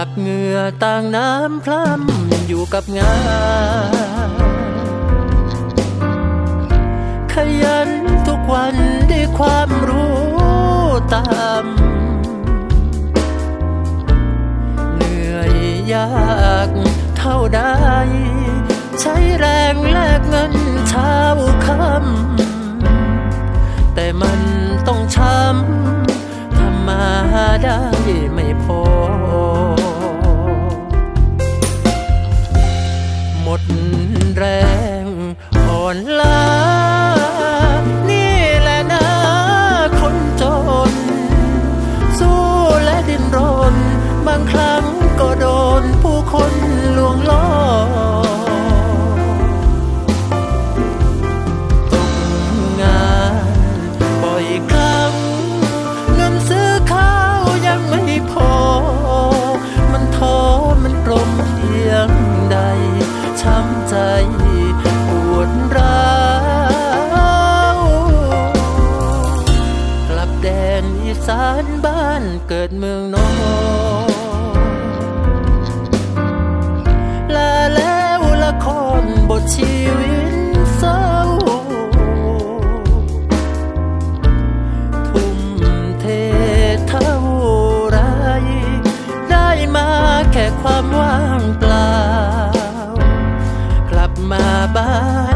ากเหงื่อต่างน้ำพร่ำอยู่กับงาน ขยันทุกวันด้วยความรู้ตาม นบ้านเกิดเมืองนอนลาแล้วละครบทชีวิตเศร้า ทุ่มเทเท่าไร ได้มาแค่ความว่างเปล่า กลับมาบ้าน